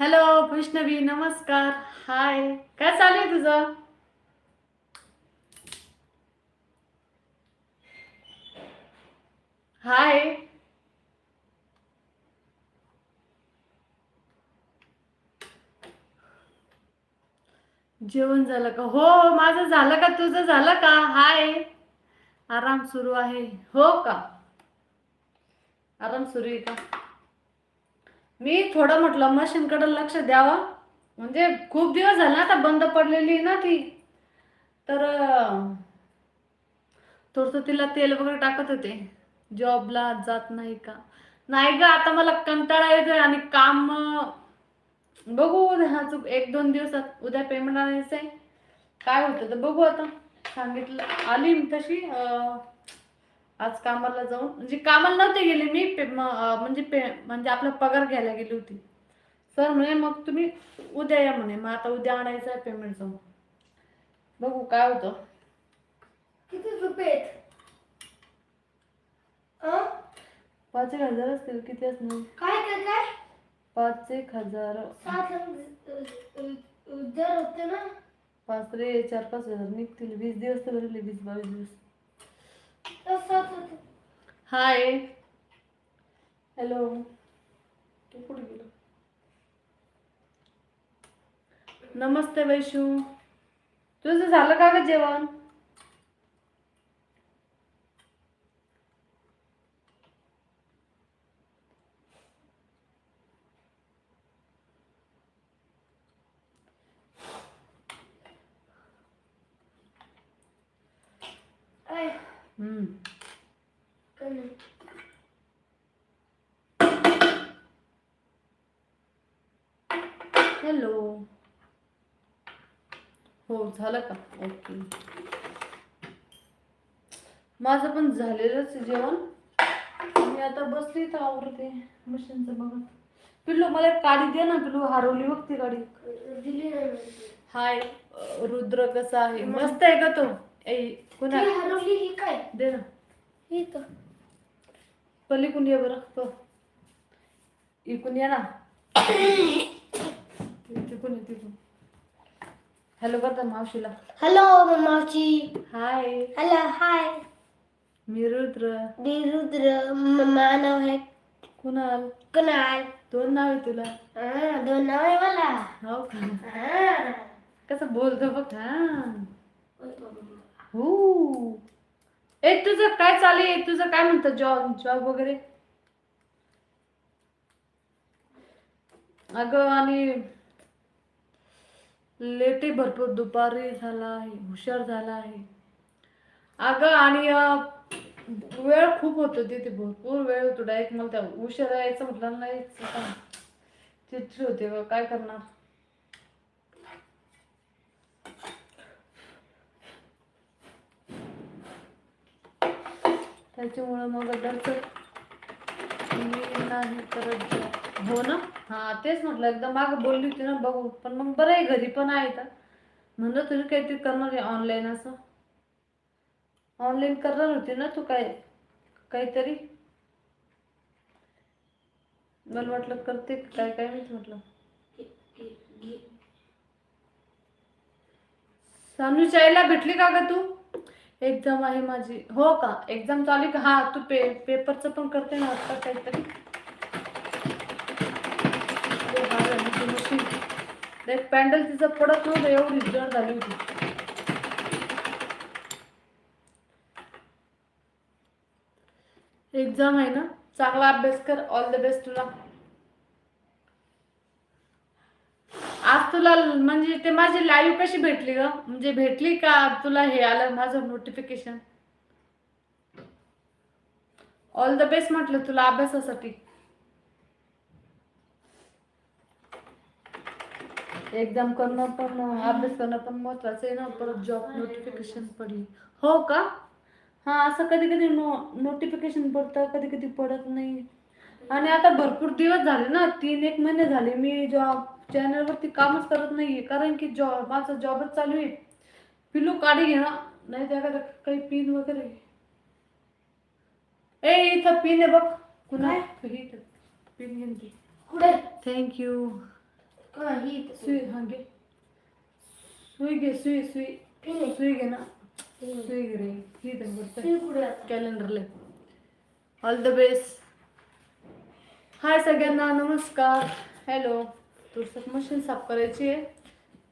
Hello Vaishnavi नमस्कार. हाय. काय चालू आहे तुझं? हाय. जेवण झालं का? हो माझं झालं का? तुझं झालं का? हाय. आराम सुरू आहे. हो का? आराम सुरू आहे का? मी थोडं म्हटलं मशीनकडे लक्ष द्यावं. म्हणजे खूप दिवस झाले ना आता बंद पडलेली आहे ना ती. तर थोडंसं तिला तेल वगैरे टाकत होते. जॉबला जात नाही का? नाही ग आता मला कंटाळा येतोय आणि काम बघू उद्या एक दोन दिवसात उद्या पेमेंट आणायचं आहे काय होतं तर बघू आता. सांगितलं आली मी तशी अं, आज कामाला जाऊन म्हणजे कामाला नव्हते गेले मी पे म्हणजे पे म्हणजे आपला पगार घ्यायला गेली होती. सर म्हणे मग तुम्ही उद्या या म्हणे मग आता उद्या आणायचं आहे पेमेंट जाऊन. बघू काय होतं. किती रुपये? पाच एक हजार असतील किती असणार? काय काय काय? पाच एक हजार. सात होते ना? पाच रे चार पाच हजार निघतील. वीस दिवस तर भरले वीस बावीस दिवस. हाय हॅलो तू कुठे गेलो? नमस्ते वैशू. तुझं झालं का ग जेवण? नाही. हॅलो हो झालं का? ओके माझं पण झालेलंच जेवण. मी आता बसली तर आवडते मशीनचं बघत पिल्लू मला एक गाडी दे ना. पिल्लू हरवली बघ ती गाडी. दिली. हाय रुद्र कसा आहे? मस्त आहे का तो? ए कुणा ती हरवली ही काय? दे ना. ही तर पलीकडून ये बरं? प इकून ये ना. तिकून ये तिकून. हॅलो करता मावशीला. हॅलो मावशी. हाय हॅलो हाय मी रुद्र. मी रुद्र. म- माझं नाव आहे कुणाल. कुणाल. दोन नाव आहे तुला. हा, दोन नाव आहे मला. हो का? हा. कसं बोलतो बघ हा. हो. ए तुझं काय चालू आहे? तुझं काय म्हणतं? जॉब जॉब वगैरे? अगं आणि लेटे भरपूर. दुपारी झाला आहे हुशार झाला आहे. अगं आणि वेळ खूप होतो तिथे. भरपूर वेळ होतो. डायरेक्ट मला त्या हुशार यायचं म्हटलं नाही चिडचिड होते काय करणार? त्याच्यामुळं मग दरचं मी नाही करत हो ना? हा तेच म्हटलं एकदा माग बोलली होती ना बघू. पण मग बरं आहे घरी पण आहे तर म्हणलं तुझी काहीतरी करणार आहे ऑनलाईन असं. ऑनलाईन करणार होती ना तू काय? काहीतरी? मला वाटलं करते काय काय मीच म्हटलं. सानूच्या आईला भेटली का ग तू? एक्झाम आहे माझी. हो का? एक्झाम चालू का? हा तू पे पेपरचं पण करते ना आता काहीतरी. एक पॅन्डल तिचं पडत नव्हतं एवढी जड झाली होती. एक्झाम आहे ना? चांगला अभ्यास कर. ऑल द बेस्ट तुला आज तुला म्हणजे ते माझी लाईव्ह कशी भेटली ग? म्हणजे भेटली का तुला हे आलं माझं नोटिफिकेशन ऑल द बेस्ट म्हटलं तुला अभ्यासासाठी. एक्झाम करणं पण अभ्यास करणं पण महत्वाचं आहे ना. परत जॉब नोटिफिकेशन पडली. हो का? हा असं कधी कधी नो नोटिफिकेशन पडतं कधी कधी पडत नाही. आणि आता भरपूर दिवस झाले ना. तीन एक महिने झाले मी जॉब चॅनलवरती कामच करत नाहीये कारण की जॉब माझा जॉबच चालू आहे. पिलू काढी घे ना नाही त्या काही पिन वगैरे. ए इथं पिन आहे बघ. कुणा पिन घेऊन कुठे? थँक्यू काही सुई हा घे. सुई घे सुई सुई. सुई घे ना. सुई घे रे. ही. कॅलेंडरले ऑल द बेस्ट हाय सगळ्यांना नमस्कार. हॅलो तुळसात मशीन साफ करायची आहे.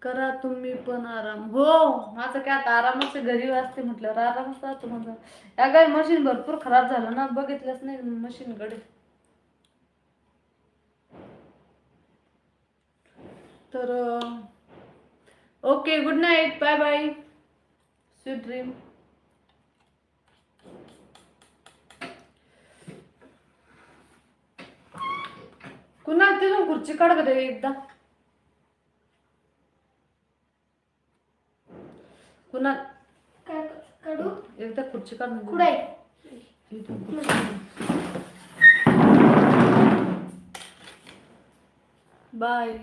करा तुम्ही पण आराम. हो माझं काय आता आरामच घरी असते म्हटल्यावर आरामच राहतो माझा. या काय मशीन भरपूर खराब झालं ना बघितलंच नाही मशीनकडे तर okay good night bye bye sweet dream Kunal तिथून खुर्ची काढ का रे एकदा. कुणाल? काय काढू? एकदा खुर्ची काढ खुर्ची. बाय.